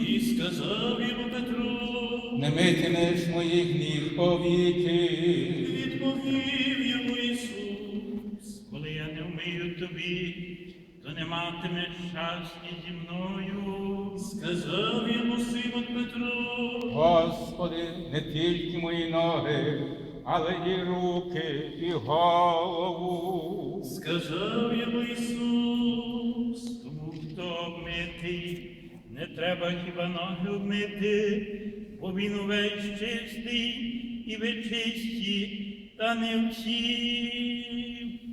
І сказав йому Петро, Не митимеш моїх ніг повіки. відповів йому Ісус. Коли я не вмию тобі, то не матимеш щастя зі мною. Сказав йому Симон Петро, Господи, не тільки мої ноги, але і руки, і голову. сказав йому Ісус, Тому хто обмитий, не треба хіба ноги обмити, бо він увесь чистий і ви та не всі.